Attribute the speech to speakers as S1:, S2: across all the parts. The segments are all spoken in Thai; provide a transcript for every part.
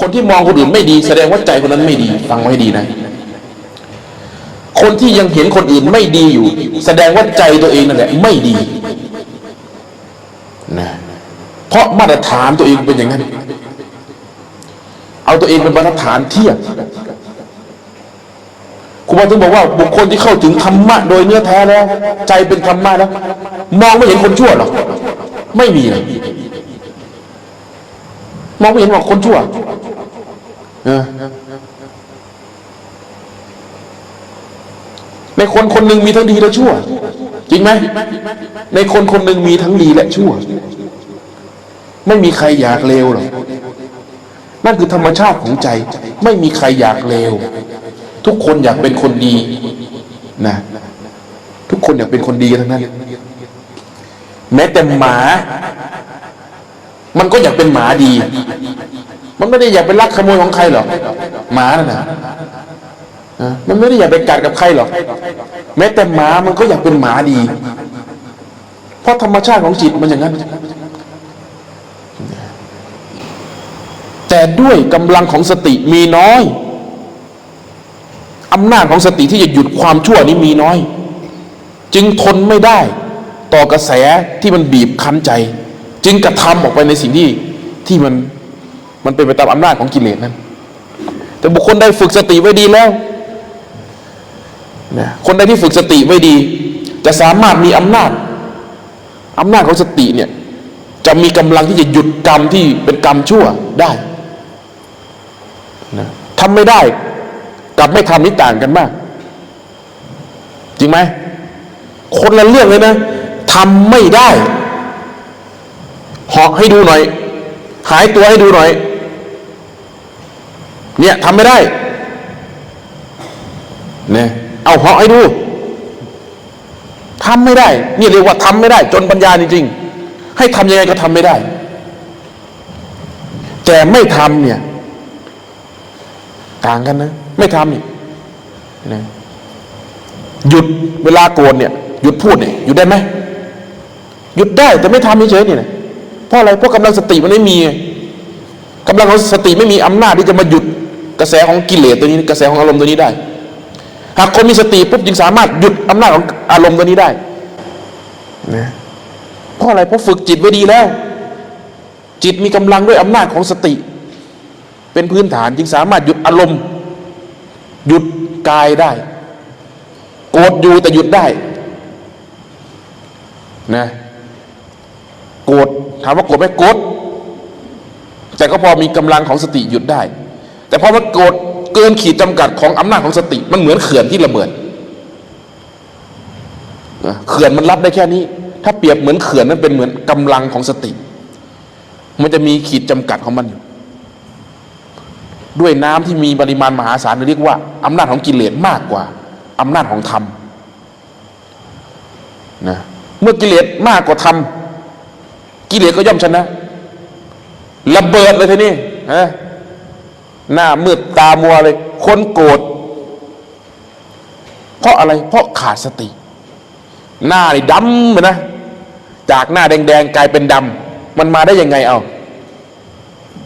S1: คนที่มองคนอื่นไม่ดี แสดงว่าใจคนนั้นไม่ดี ฟังไว้ดีนะ คนที่ยังเห็นคนอื่นไม่ดีอยู่ แสดงว่าใจตัวเองนั่นแหละไม่ดีนะเพราะมาตรฐานตัวเองเป็นอย่างนั้นเอาตัวเองเป็นมาตรฐานเทียบครูบาถึงบอกว่าบุคคลที่เข้าถึงธรรมะโดยเนื้อแท้แล้วใจเป็นธรรมะแล้วมองไม่เห็นคนชั่วหรอกไม่มีเลยมองไม่เห็นว่าคนชั่ว เออในคนคนหนึ่งมีทั้งดีและชั่ว จริงไหมในคนคนหนึ่งมีทั้งดีและชั่ว ไม่มีใครอยากเลวหรอกนั่นคือธรรมชาติของใจ ไม่มีใครอยากเลวทุกคนอยากเป็นคนดีนะทุกคนอยากเป็นคนดีทั้งนั้นแม้แต่หมา มันก็อยากเป็นหมาดี มันไม่ได้อยากเป็นลักขโมยของใครหรอกหมาน่ะนะอะมันไม่ได้อยากไปกัดกับใครหรอกแม้แต่หมามันก็อยากเป็นหมาดี เพราะธรรมชาติของจิตมันอย่างนั้น แต่ด้วยกำลังของสติมีน้อยอำนาจของสติที่จะหยุดความชั่วนี้มีน้อย จึงทนไม่ได้ต่อกระแสที่มันบีบคั้นใจ จึงกระทำออกไปในสิ่งที่ที่มัน มันเป็นไปตามอำนาจของกิเลสนั้น แต่บุคคลใดฝึกสติไว้ดีแล้วนะคนใดที่ฝึกสติไว้ดี จะสามารถมีอำนาจอำนาจของสติเนี่ยจะมีกำลังที่จะหยุดกรรมที่เป็นกรรมชั่วได้นะทำไม่ได้กับไม่ทำนี่ต่างกันมาก จริงไหมคนละเรื่องเลยนะทำไม่ได้หอกให้ดูหน่อย หายตัวให้ดูหน่อย เนี่ยทำไม่ได้เนี่ยเอาเหาะให้ดูทำไม่ได้ นี่เรียกว่าทำไม่ได้ จนปัญญาจริงๆให้ทำยังไงก็ทำไม่ได้ แต่ไม่ทำเนี่ย ต่างกันนะ ไม่ทำนี่นะหยุดเวลาโกรธเนี่ย หยุดพูดเนี่ยหยุดได้ไหมหยุดได้แต่ไม่ทำเฉยๆนี่นะเพราะอะไรเพราะกำลังสติมันไม่มีกำลังของสติไม่มีอำนาจที่จะมาหยุด กระแสของกิเลสตัวนี้กระแสของอารมณ์ตัวนี้ได้ หากคนมีสติปุ๊บจึงสามารถหยุดอำนาจของอารมณ์ตัวนี้ได้นะเพราะอะไรเพราะฝึกจิตไว้ดีแล้ว จิตมีกำลังด้วยอำนาจของสติ เป็นพื้นฐานจึงสามารถหยุดอารมณ์ หยุดกายได้ โกรธอยู่แต่หยุดได้นะโกรธถามว่าโกรธไหมโกรธแต่ก็พอมีกำลังของสติหยุดได้ แต่พอมันโกรธเกินขีดจำกัดของอำนาจของสติ มันเหมือนเขื่อนที่ระเบิดเขื่อนมันรับได้แค่นี้ ถ้าเปรียบเหมือนเขื่อนนั้นเป็นเหมือนกำลังของสติ มันจะมีขีดจำกัดของมันอยู่ด้วยน้ำที่มีปริมาณมหาศาลเรียกว่าอำนาจของกิเลสมากกว่าอำนาจของธรรมนะเมื่อกิเลสมากกว่าธรรมกิเลสก็ย่อมชนะระเบิดเลยทีนี้ฮะ หน้ามืดตามัวเลย คนโกรธเพราะอะไร เพราะขาดสติ หน้านี่ดำเลยนะ จากหน้าแดงๆกลายเป็นดำมันมาได้ยังไงเอา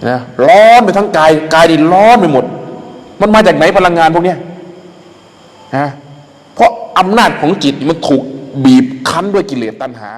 S1: นะร้อนไปทั้งกายกายนี่ร้อนไปหมด มันมาจากไหนพลังงานพวกเนี้ยฮะเพราะอำนาจของจิตมันถูกบีบคั้นด้วยกิเลสตัณหา